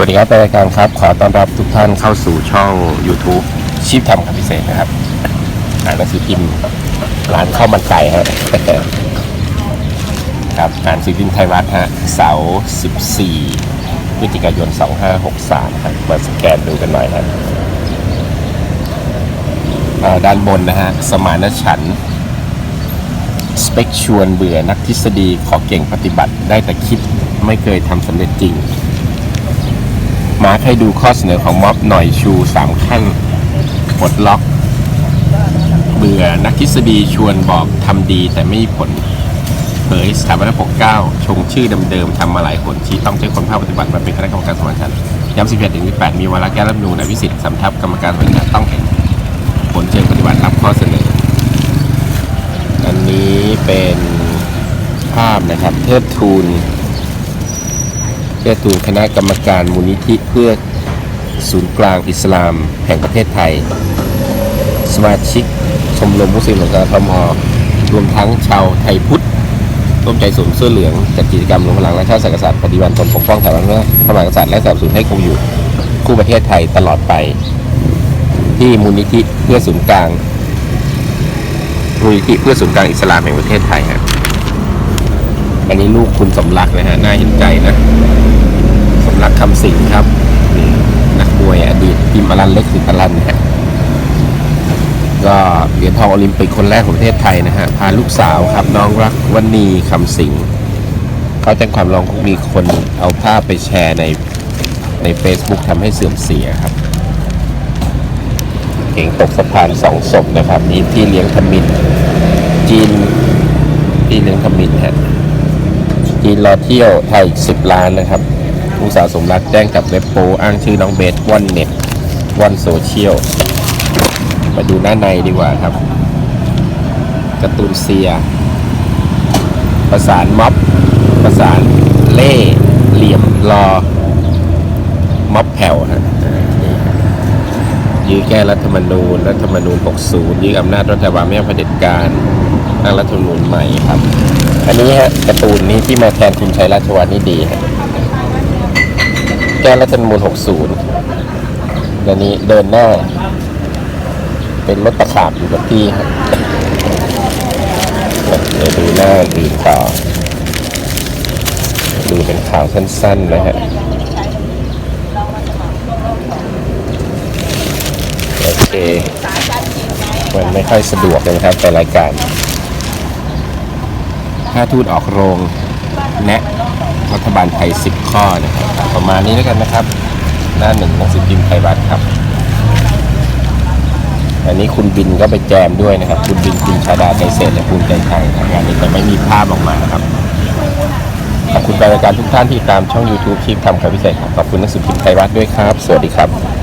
วัสดีครับรายการครับ ขอต้อนรับทุกท่านเข้าสู่ช่อง YouTube ชีพทำคำพิเศษนะครับอ่านหนังสือพิมพ์ร้านข้าวมันไก่ฮะครับอ่านสือพิมพ์ไทยรัฐฮะเสาร์14พฤศจิกายน 2563ครับมาสแกนดูกันหน่อยครับด้านบนนะฮะสมานฉันสเปคชวนเบื่อนักทฤษฎีขอเก่งปฏิบัติได้แต่คิดไม่เคยทำสำเร็จจริง มาให้ดูข้อเสนอของม็อบหน่อยชูสามขั้นปลดล็อก เบื่อนักทฤษฎีชวนบอกทำดีแต่ไม่มีผลเผยสถาบันปกเก้าชงชื่อเดิมๆทำมาหลายคนชี้ต้องใช้คนภาคปฏิบัติมาเป็นคณะกรรมการสมานฉันย้ำ11ถึง18มีวาระแก้รัฐมนูญนวิสิทธิ์สำทับกรรมการสมานฉันต้องเห็นผลเชิงปฏิบัติรับข้อเสนอ อันนี้เป็นภาพนะครับเทิดทูน เพื่อตูนคณะกรรมการมูลนิธิเพื่อศูนย์กลางอิสลาม แห่งประเทศไทย สมาชิกชมรมมุสลิมของกทมรวมทั้งชาวไทยพุทธร่วมใจสวมเสื้อเหลืองจัดกิจกรรมรวมพลังและชาติศาสนกษัตริย์ปฏิบัติตนปกป้องสถาบันพระมหากษัตริย์และสนับสนุนให้คงอยู่คู่ประเทศไทยตลอดไป ที่มูลนิธิเพื่อศูนย์กลางมูลนิธิเพื่อศูนย์กลางอิสลามแห่งประเทศไทยครับอันนี้ลูกคุณสมรักนะฮะน่าเห็นใจนะ สมรักคำสิงครับนักมวยอดีตทีมอลันเล็กสิทธิ์อลันนะฮะก็เหรียญทองโอลิมปิกคนแรกของประเทศไทยนะฮะพาลูกสาวครับน้องรักวันนีคำสิงเขาแจ้งความร้องมีคนเอาภาพไปแชร์ในใน Facebook ทำให้เสื่อมเสียครับ เก่งตกสะพานสองศพนะครับนี่ที่เลี้ยงทมินจีนที่เลี้ยงทมินฮะจีนรอเที่ยวไทยสิบล้านนะครับ ผู้สาวสมรักแจ้งกับเว็บโปอ้างชื่อน้องเบสว่อนเน็ตว่อนโซเชียลมาดูหน้าในดีกว่าครับการ์ตูนเซีย ประสานม็อบ ประสานเล่เหลี่ยมรอม็อบแผ่วฮะยื้อแก้รัฐธรรมนูญ รัฐธรรมนูญ 60 ยื้ออำนาจรัฐบาลไม่ให้เผด็จการตั้งรัฐธรรมนูญใหม่ครับ อันนี้ฮะการ์ตูนนี้ที่มาแทนคุณชัยราชวัฒน์นี่ดีฮะ แก้รัฐธรรมนูญ60อันนี้เดินหน้า เป็นรถตะขาบอยู่กับที่ฮะเดี๋ยวดูหน้าอื่นต่อ ดูเป็นข่าวสั้นๆนะฮะโอเคมันไม่ค่อยสะดวกเลยนะครับแต่รายการถ้าทูตออกโรงแนะ รัฐบาลไทย 10 ข้อนะครับ ประมาณนี้แล้วกันนะครับ หน้าหนึ่งหนังสือพิมพ์ไทยรัฐครับ อันนี้คุณบินก็ไปแจมด้วยนะครับ คุณบินคุณชาดาไทยเศรษและคุณใจไทยทำงานนี้แต่ไม่มีภาพออกมานะครับขอบคุณรายการทุกท่านที่ติดตามช่อง YouTube ชีพทำข่าวพิเศษครับขอบคุณหนังสือพิมพ์ไทยรัฐด้วยครับ สวัสดีครับ